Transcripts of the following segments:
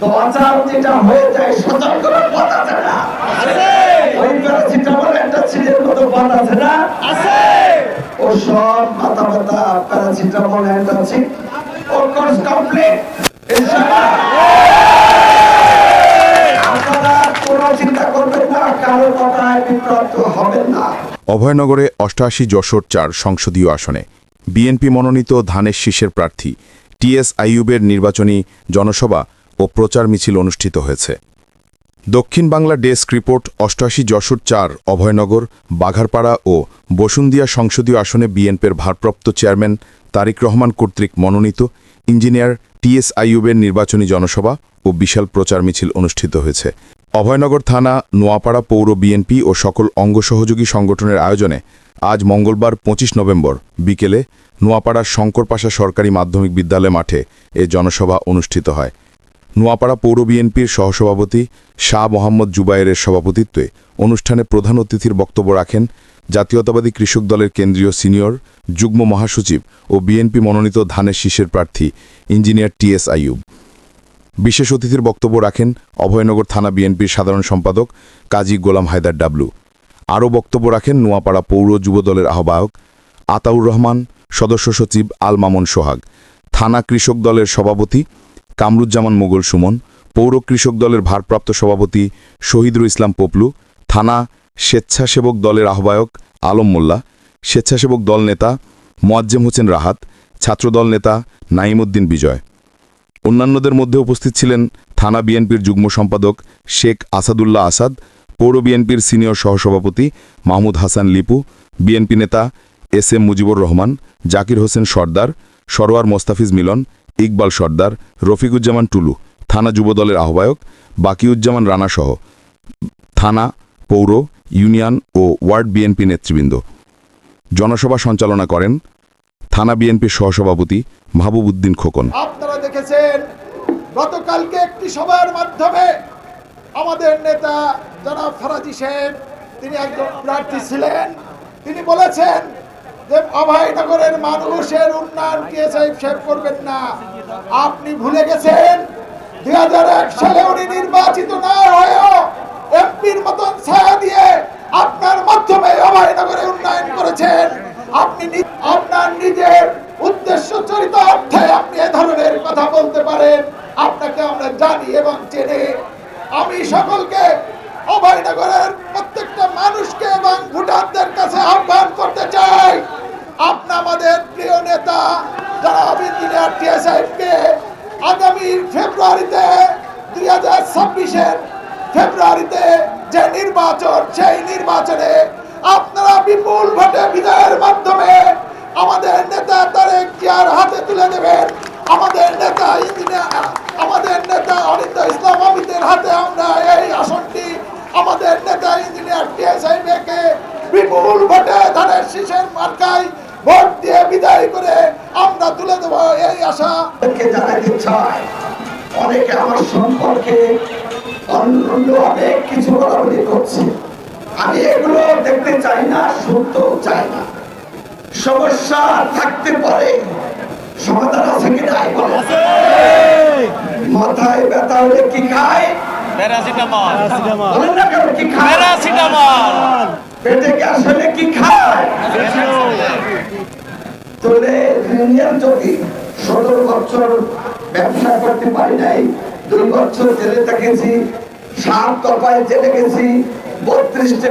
তো যেটা হয়ে যায় সতর্কতার পথ আছে না। ওই প্যারাসিটামল একটা সিজের মতো পথ আছে না? ও সব মাথা ব্যথা প্যারাসিটামল অ্যান্টাসিড ও কোর্স কমপ্লিট আপনারা কোনো চিন্তা করবেন না কারও কথায় বিপ্রত হবেন না। অভয়নগরে অষ্টআশি যশোর চার সংসদীয় আসনে বিএনপি মনোনীত ধানের শীষের প্রার্থী টিএস আইয়ুবের নির্বাচনী জনসভা ও প্রচার মিছিল অনুষ্ঠিত হয়েছে। দক্ষিণ বাংলা ডেস্ক রিপোর্ট, অষ্টআশি যশোর চার, অভয়নগর, বাঘারপাড়া ও বসুন্দিয়া সংসদীয় আসনে বিএনপির ভারপ্রাপ্ত চেয়ারম্যান তারিক রহমান কর্তৃক মনোনীত ইঞ্জিনিয়ার টিএস আইয়ুবের নির্বাচনী জনসভা ও বিশাল প্রচার মিছিল অনুষ্ঠিত হয়েছে। অভয়নগর থানা, নোয়াপাড়া পৌর বিএনপি ও সকল অঙ্গ সহযোগী সংগঠনের আয়োজনে আজ মঙ্গলবার ২৫ নভেম্বর বিকেলে নোয়াপাড়ার শঙ্করপাশা সরকারি মাধ্যমিক বিদ্যালয় মাঠে এ জনসভা অনুষ্ঠিত হয়। নোয়াপাড়া পৌর বিএনপির সহসভাপতি শাহ মোহাম্মদ জুবায়েরের সভাপতিত্বে অনুষ্ঠানে প্রধান অতিথির বক্তব্য রাখেন জাতীয়তাবাদী কৃষক দলের কেন্দ্রীয় সিনিয়র, যুগ্ম মহাসচিব ও বিএনপি মনোনীত ধানের শীষের প্রার্থী ইঞ্জিনিয়ার টিএস আইয়ুব। বিশেষ অতিথির বক্তব্য রাখেন অভয়নগর থানা বিএনপির সাধারণ সম্পাদক কাজী গোলাম হায়দার ডাবলু। আরও বক্তব্য রাখেন নোয়াপাড়া পৌর যুবদলের আহ্বায়ক আতাউর রহমান, সদস্য সচিব আল মামুন সোহাগ। থানা কৃষক দলের সভাপতি কামরুজ্জামান মোগল সুমন, পৌর কৃষক দলের ভারপ্রাপ্ত সভাপতি শহীদুল ইসলাম পপলু, থানা স্বেচ্ছাসেবক দলের আহ্বায়ক আলম মোল্লা, স্বেচ্ছাসেবক দল নেতা মোয়াজ্জেম হোসেন রাহাত ছাত্রদল নেতা নাইমুদ্দিন বিজয়। অন্যান্যদের মধ্যে উপস্থিত ছিলেন থানা বিএনপির যুগ্ম সম্পাদক শেখ আসাদুল্লাহ আসাদ, পৌর বিএনপির সিনিয়র সহসভাপতি মাহমুদ হাসান লিপু, বিএনপি নেতা এস এম মুজিবুর রহমান, জাকির হোসেন সর্দার, সরোয়ার মোস্তাফিজ মিলন ইকবাল সর্দার, রফিকুজ্জামান টুলু, থানা যুবদলের আহ্বায়ক, বাকিউজ্জামান রানাসহ থানা, পৌর, ইউনিয়ন ও ওয়ার্ড বিএনপি নেতৃবৃন্দ। জনসভা সঞ্চালনা করেন থানা বিএনপির সহসভাপতি মাহবুব উদ্দিন খোকন। আপনারা দেখেছেন, গতকালকে একটি সভার মাধ্যমে আমাদের নেতা জনাব ফরাজি সাহেব তিনি একজন প্রার্থী ছিলেন। তিনি বলেছেন যে অভয়নগরের মানুষের উন্নয়ন কে সাহেব করবেন না। আপনি ভুলে গেছেন? দুই সালে উনি নির্বাচিত না হয়েও এমপির মতন ছায়া দিয়ে আপনার মাধ্যমে অভয়নগরে উন্নয়ন করেছেন। আপনি আপনার নিজের উদ্দেশ্য চরিত অর্থে আপনি এ ধরনের কথা বলতে পারেন। আপনাকে আমরা জানি এবং চেনে আমি সকলকে অভয়নগরের প্রত্যেকটা মানুষকে এবং ভোটারদের কাছে আহ্বান করতে চাই। আপনি আমাদের প্রিয় নেতা আগামী ফেব্রুয়ারিতে, দুই হাজার ছাব্বিশের ফেব্রুয়ারিতে যে নির্বাচন, সেই নির্বাচনে আপনারা বিপুল ভোটে বিজয়ের মাধ্যমে আমাদের নেতা তারেক জিয়ার হাতে তুলে দেবেন। আমাদের নেতা ইঞ্জিনিয়ার আমাদের নেতা অনিত ইসলাম আমিদের হাতে আমরা এই আসনটি, আমাদের নেতা ইঞ্জিনিয়ার টিএসআইকে বিপুল ভোটে ধানের শীষের মার্কায় ভোট দিয়ে বিদায় করে আমরা তুলে দেবো এই আশা। জানাতে চায় অনেকে আমার সম্পর্কে অন্য অনেক কিছু বলাবলি করছে। আমি এগুলো দেখতে চাই না শুনতেও চাই না। সমস্যা থাকতে পারে সমাধান আছে কি নাই মাথায় ব্যথা হলে কি খায়? না কেন কি খায়? প্যারাসিটামল। পেটে গ্যাস হলে কি খায়? চলে ইউনিয়ন বছর ব্যবসা করতে পারি নাই দুই বছর জেলে থেকেছি সাত দফায় জেলে গেছি বত্রিশটি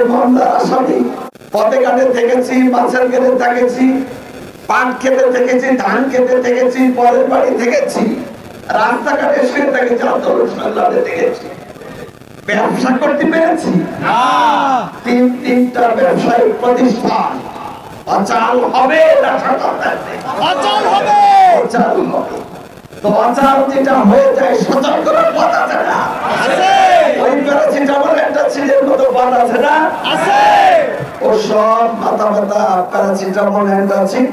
আসামি পথে ঘাটে থেকেছি মাছের কেটে থেকেছি পান খেতে থেকেছি ধান খেতে থেকেছি পরের বাড়ি থেকেছি রাস্তাঘাটে শুয়ে থেকেছি আন্দোলন থেকেছি। ব্যবসা করতে পেরেছি? তিন তিনটা ব্যবসায়িক প্রতিষ্ঠান। অচাল হবে না অচল হবে। অচাল হবে। তো অচাল যেটা হয়ে যায় সতর্কতার পথ আছে না? ওই প্যারাসিটামল একটা সিজের মতো পথ আছে না? আছে। ও সব মাথা ব্যথা প্যারাসিটামল অ্যান্টাসিড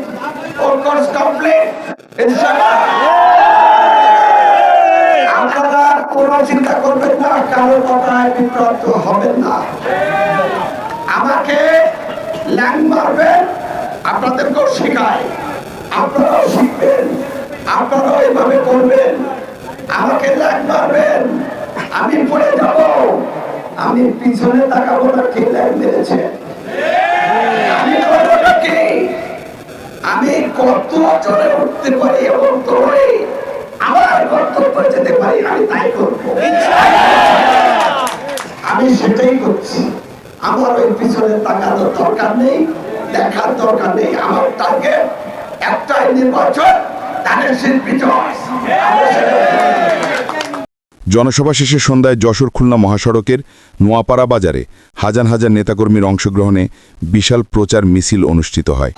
ও কোর্স কমপ্লিট আপনারা কোনো চিন্তা করবেন না কারও কথায় বিপ্রত হবেন না। আমাকে ল্যাং মারবেন আপনাদেরকেও শেখায় আপনারাও শিখবেন। আপনারাও এভাবে করবেন। আমাকে লাগ মারবেন। আমি পড়ে যাব। আমি পিছনে তাকাবো না কে লাগ মেরেছে। আমি কত চলে উঠতে পারি এবং তোরে আমার কর্তব্য যেতে পারি, আমি তাই করব। আমি সেটাই করছি। আমার ওই পিছনে তাকানোর দরকার নেই। দেখার দরকার নেই। আমার টার্গেট একটাই নির্বাচন, তাদের জনসভা শেষে সন্ধ্যায় যশোর খুলনা মহাসড়কের নোয়াপাড়া বাজারে হাজার হাজার নেতাকর্মীর অংশগ্রহণে বিশাল প্রচার মিছিল অনুষ্ঠিত হয়।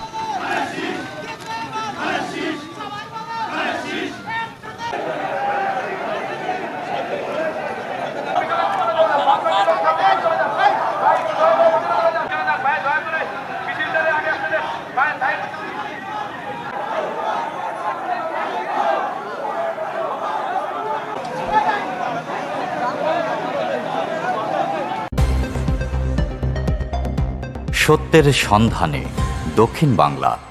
সত্যের সন্ধানে দক্ষিণ বাংলা।